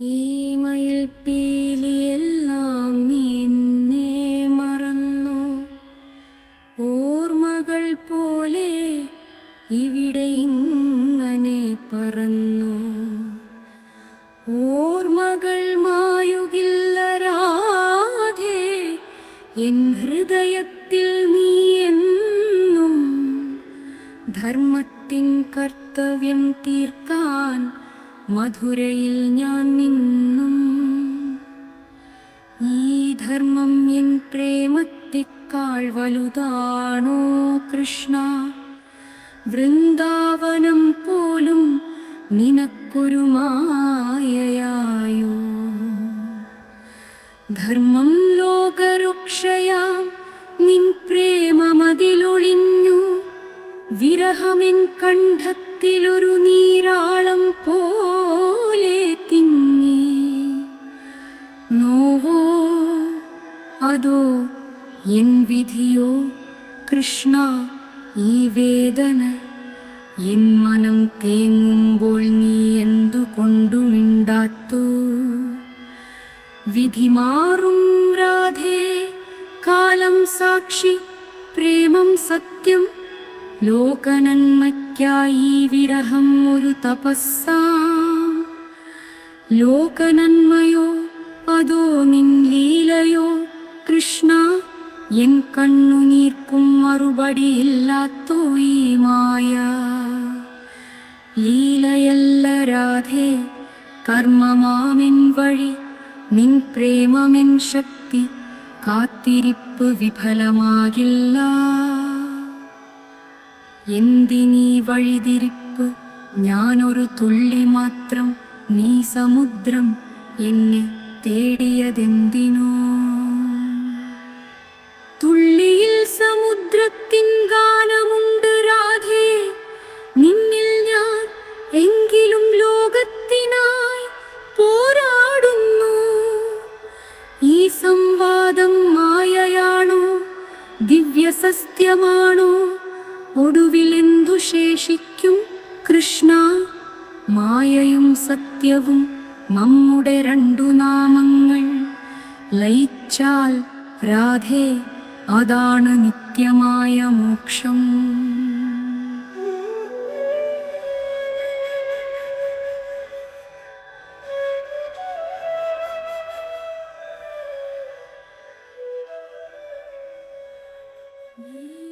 ഈ മയിൽപ്പീലിയെല്ലാം നീ മറന്നു. ഓർമ്മകൾ പോലെ ഇവിടെ ഇങ്ങനെ പറന്നു. ഓർമ്മകൾ മായുകില്ല രാധേ എൻ ഹൃദയത്തിൽ നീ എന്നും ധർമ്മത്തിൻ കർത്തവ്യം തീർക്കാൻ മധുരയിൽ ഞാൻ നിന്നും ഈ ധർമ്മം എൻ പ്രേമത്തെക്കാൾ വലുതാണോ കൃഷ്ണ? വൃന്ദാവനം പോലും നിനക്കൊരു മായയായോ? ധർമ്മം ലോകരുക്ഷയാം നിൻ പ്രേമമതിലൊളിഞ്ഞു വിരഹമെൻ കണ്ഠത്തിലൊരു നീരാളം പോലെ തിങ്ങി. നോവോ അതോ എൻ വിധിയോ? കൃഷ്ണ ഈ വേദന എൻ മനം തേങ്ങുമ്പോൾ നീ എന്തുകൊണ്ടു മിണ്ടാത്തു? വിധി മാറും രാധേ കാലം സാക്ഷി പ്രേമം സത്യം लोकनन्मी विरहम् तपस्सा। லீலையல்ல ராதே கர்மமாமின் வழி நின் பிரேமமின் சக்தி காத்திருப்பு விபலமாகில்லா എന്തിനീ വഴിതിരിപ്പ്? ഞാനൊരു തുള്ളി മാത്രം നീ സമുദ്രം എന്നെ തേടിയതെന്തിനോ? തുള്ളിയിൽ സമുദ്രത്തിൻ ഗാനമുണ്ട് രാധേ. നിന്നിൽ ഞാൻ എങ്കിലും ലോകത്തിനായി പോരാടുന്നു. ഈ സംവാദം മായയാണോ? ദിവ്യസസ്യമാണോ? ഒടുവിൽ എന്തു ശേഷിക്കും കൃഷ്ണ മായയും സത്യവും നമ്മുടെ രണ്ടു നാമങ്ങൾ ലയിച്ചാൽ രാധേ അതാണ് നിത്യമായ മോക്ഷം Yeah.